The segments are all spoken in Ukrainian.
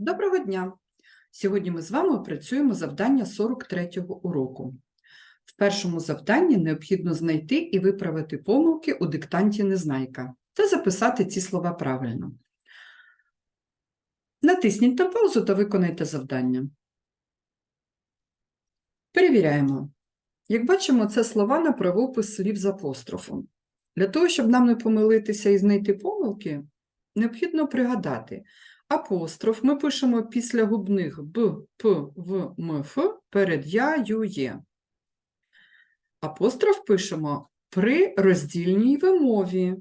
Доброго дня! Сьогодні ми з вами опрацюємо завдання 43-го уроку. В першому завданні необхідно знайти і виправити помилки у диктанті Незнайка та записати ці слова правильно. Натисніть на паузу та виконайте завдання. Перевіряємо. Як бачимо, це слова на правопис слів з апострофом. Для того, щоб нам не помилитися і знайти помилки, необхідно пригадати. Апостроф ми пишемо після губних Б, П, В, М, Ф перед Я, Ю, Є. Апостроф пишемо при роздільній вимові.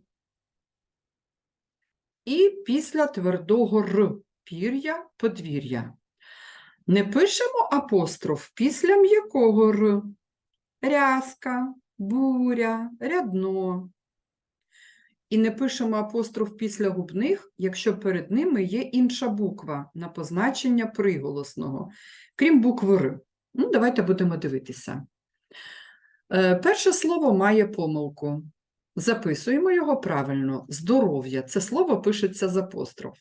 І після твердого Р пір'я, подвір'я. Не пишемо апостроф після м'якого Р. Рязка, буря, рядно. І не пишемо апостроф після губних, якщо перед ними є інша буква на позначення приголосного, крім букви Р. Ну, давайте будемо дивитися. Е, Перше слово має помилку. Записуємо його правильно. Здоров'я. Це слово пишеться з апостроф.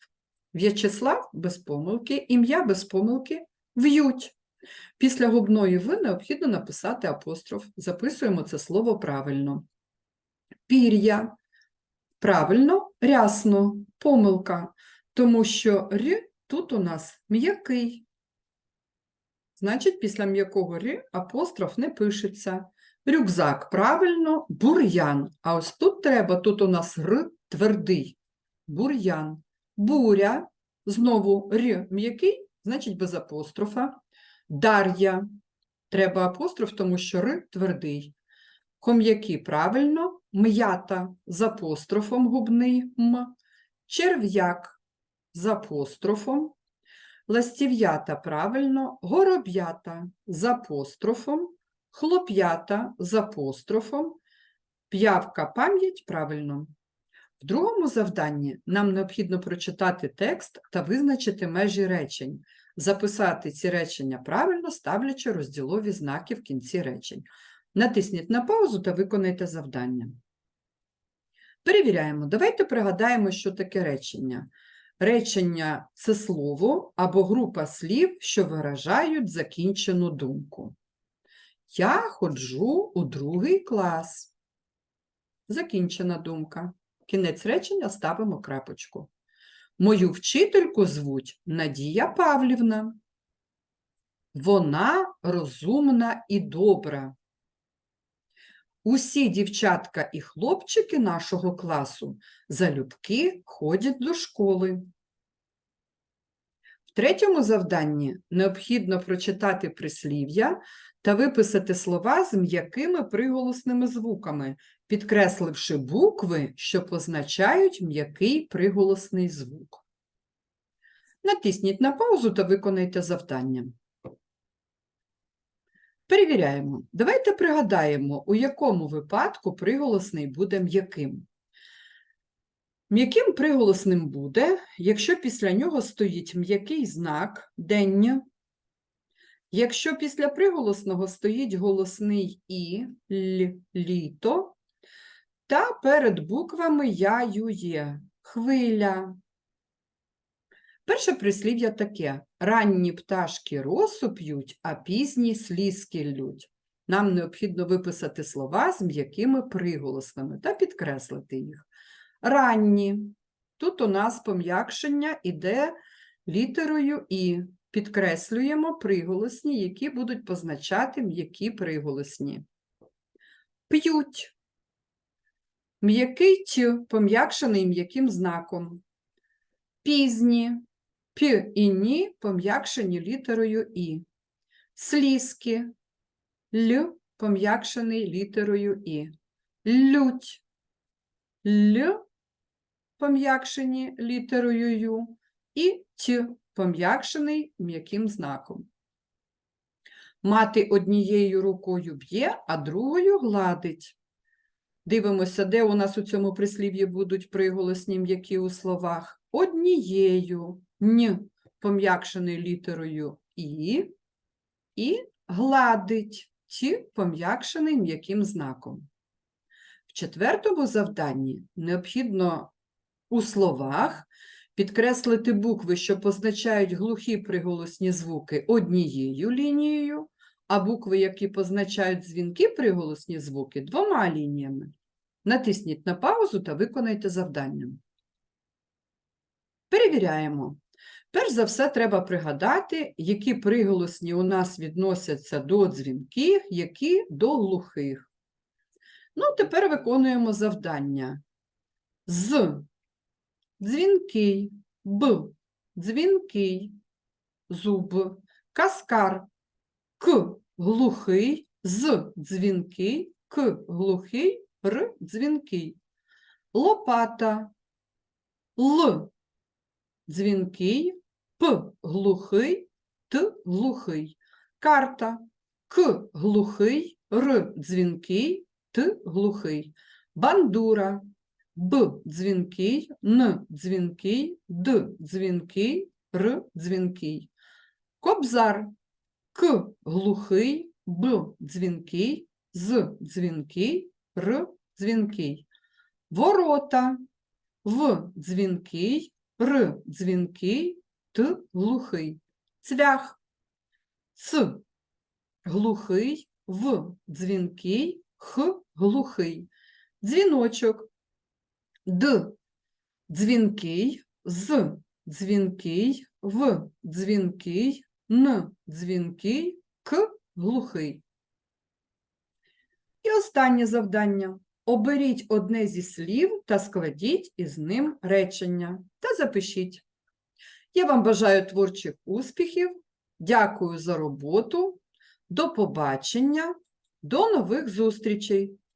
В'ячеслав без помилки, ім'я без помилки, в'ють. Після губної ви необхідно написати апостроф. Записуємо це слово правильно. Пір'я. Правильно, рясно, помилка, тому що р тут у нас м'який. Значить, після м'якого р апостроф не пишеться. Рюкзак, правильно, бур'ян. А ось тут треба, тут у нас р твердий. Бур'ян. Буря, знову р м'який, значить без апострофа. Дар'я. Треба апостроф, тому що р твердий. Ком'яки правильно, м'ята з апострофом губний м, черв'як з апострофом, ластів'ята правильно, гороб'ята з апострофом, хлоп'ята з апострофом, п'явка пам'ять правильно. В другому завданні нам необхідно прочитати текст та визначити межі речень, записати ці речення правильно, ставлячи розділові знаки в кінці речень. Натисніть на паузу та виконайте завдання. Перевіряємо. Давайте пригадаємо, що таке речення. Речення це слово або група слів, що виражають закінчену думку. Я ходжу у другий клас. Закінчена думка. Кінець речення ставимо крапочку. Мою вчительку звуть Надія Павлівна. Вона розумна і добра. Усі дівчатка і хлопчики нашого класу залюбки ходять до школи. В третьому завданні необхідно прочитати прислів'я та виписати слова з м'якими приголосними звуками, підкресливши букви, що позначають м'який приголосний звук. Натисніть на паузу та виконайте завдання. Перевіряємо. Давайте пригадаємо, у якому випадку приголосний буде м'яким. М'яким приголосним буде, якщо після нього стоїть м'який знак день, якщо після приголосного стоїть голосний і, л, літо, та перед буквами я, ю, є, хвиля. Перше прислів'я таке: ранні пташки росу п'ють, а пізні слізки лють. Нам необхідно виписати слова з м'якими приголосними та підкреслити їх. Ранні. Тут у нас пом'якшення іде літерою І. Підкреслюємо приголосні, які будуть позначати м'які приголосні. П'ють. М'який пом'якшений м'яким знаком. Пізні. П і ні пом'якшені літерою І. Слізки. Л пом'якшений літерою І. Лють. Л пом'якшені літерою Ю. І Т пом'якшений м'яким знаком. Мати однією рукою б'є, а другою гладить. Дивимося, де у нас у цьому прислів'ї будуть приголосні м'які у словах. Однією н пом'якшений літерою І, і гладить ті пом'якшений м'яким знаком. В четвертому завданні необхідно у словах підкреслити букви, що позначають глухі приголосні звуки однією лінією, а букви, які позначають дзвінки приголосні звуки, двома лініями. Натисніть на паузу та виконайте завдання. Перевіряємо. Перш за все, треба пригадати, які приголосні у нас відносяться до дзвінких, які до глухих. Ну, тепер виконуємо завдання. З дзвінкий, б дзвінкий, зуб, каскар, к глухий, з дзвінкий, к глухий, р дзвінкий, лопата, л дзвінкий, п глухий, т глухий, карта, к глухий, р дзвінкий, т глухий, бандура, б дзвінкий, н дзвінкий, д дзвінкий, р дзвінкий, кобзар, к глухий, б дзвінкий, з дзвінкий, р дзвінкий, ворота, в дзвінкий, р дзвінкий, т глухий, цвях, ц глухий, в дзвінкий, х глухий, дзвіночок, д дзвінкий, з дзвінкий, в дзвінкий, н дзвінкий, к глухий. І останнє завдання. Оберіть одне зі слів та складіть із ним речення та запишіть. Я вам бажаю творчих успіхів, дякую за роботу, до побачення, до нових зустрічей!